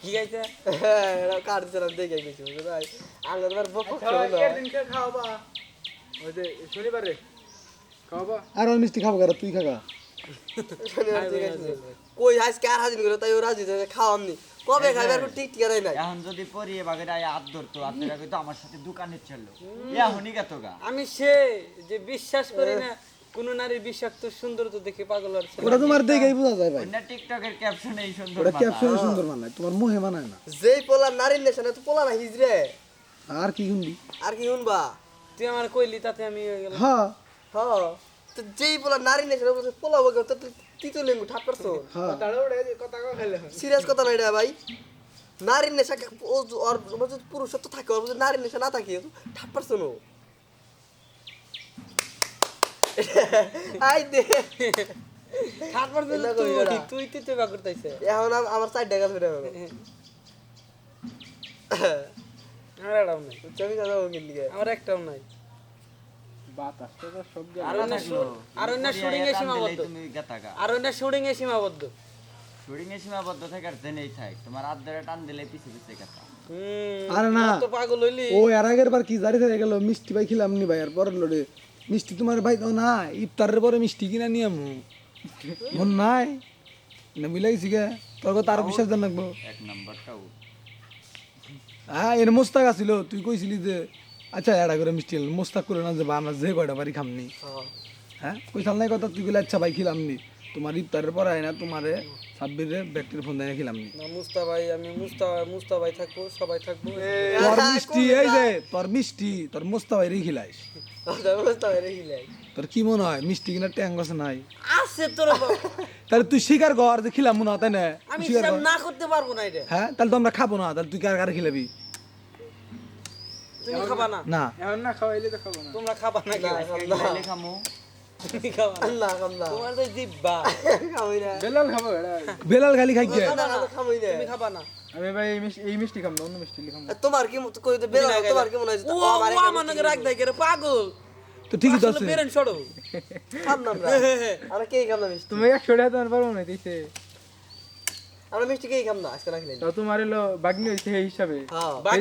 কি গাইছে এটা কাট দেখে গেছি ভাই। আগে তোমার বপক দিনকে খাওয়াবা। ওই যে শনিবারে খাওয়াবা। আর মিষ্টি খাব কারা? তুই খাগা কই আজকে আর হাজির করে তাই ও রাজি খাওয়ামনি কবে খাইবে আর ঠিক ঠিক নাই। এখন যদি পরিয়ে বাগের আয় হাত ধরতো ধরে আমার সাথে দোকানে চলল এখনই গেত গা। আমি সে যে বিশ্বাস করি না কোন নারীর বিষাক্ত সুন্দর তো দেখে পাগল আর ছেলে। ওটা তোমার দেখেই বোঝা যায় ভাই। অন্য টিকটকের ক্যাপশনে এই সুন্দর ওটা ক্যাপশনে সুন্দর মানায় তোমার মুহে মানায় না। যেই পোলা নারীর নেশা তো পোলা না হিজরে আর কি শুনবি? আর কি শুনবা? তুই আমার কইলি তাতে আমি হয়ে গেলাম। হ্যাঁ। হ্যাঁ তো যেই পোলা নারীর নেশা পোলা বগে তো তিতো লেঙ্গু ঠাট পারছ হ্যাঁ। কথা খেলে সিরিয়াস কথা নাই রে ভাই। নারীর নেশা ওর পুরুষত্ব থাকে ওর নারীর নেশা না থাকে তো ঠাট পারছ নো। I they. তারপর দিল তুই তুই তুই তুই বাগর তাইছে এখন আমার চার টাকা ফিরে হবে। আমার একটাও নাই। চবি কথা ও আমার একটাও নাই। বাতাস তো সব আর অন্য থাকল। আর অন্য পরিয়ে শুটিং এ টান দিলেই সীমাবদ্ধ। তুমি গেতা গা আর অন্য শুটিং এ সীমাবদ্ধ। শুটিং এ সীমাবদ্ধ থাকে আর জেনেই থাক। তোমার হাত টান দিলে পিছে পিছে গেতা হুম আরে না। তো পাগল হইলি। ও এর আগের বার কি জারি হয়ে গেল? মিষ্টি ভাই খিলাম নি ভাই আর পরের লোডে। মিষ্টি তোমার ভাই তো না ইফতারের পরে মিষ্টি কিনা নিয়ে আমু। মন নাই। না মিলাইছি গে। তোর কথা আরও বিশ্বাস জান লাগবো। এক হ্যাঁ এর মোস্তাক আছিল। তুই কইছিলি যে আচ্ছা এটা করে মিষ্টি মোস্তাক করে না যে বা আমরা যে কয়টা বাড়ি খামনি। হ্যাঁ কইসাল নাই কথা? তুই বলে আচ্ছা ভাই খিলাম নি তোমার ইফতারের পরে আয় না তোমারে সাব্বিরে ব্যক্তির ফোন দেয় খিলাম নি না মুস্তা ভাই আমি মুস্তা মুস্তা ভাই থাকব সবাই থাকব। তোর মিষ্টি এই যে তোর মিষ্টি তোর মোস্তা ভাই রে খিলাইস। তোর কি মনে হয়? মিষ্টি কিনা ট্যাং আছে নাই? আছে তোর তাহলে তুই শিকার কর যে খিলাম না তাই না? আমি। না করতে পারব না এটা। হ্যাঁ? তাহলে তো আমরা খাব না তাহলে তুই কার কার খিলাবি? তুমি খাবা না? না। এখন না খাওয়াইলে তো খাব না। তোমরা খাবা না কি? খামু। না না না না। বেলাল খাব এটা বেলাল খালি খাই না না না তুমি খাবা না। আমি ভাই এই মিষ্টি এই মিষ্টি খাম না অন্য মিষ্টি খাম তোমার কি মত- কই তো তোমার কি মনে হয় ও আমার নাকি রাখ দেয় রে পাগল। তো ঠিকই তো আছে। বেরেন সরো খাম না আমরা। কে খাম না মিষ্টি? তুমি একশো টাকা তোমার পারব না দিছে। আমরা মিষ্টি কে খাম না? আজকে রাখলেন তো তোমার এলো বাগনি হয়েছে সেই হিসাবে। হ্যাঁ।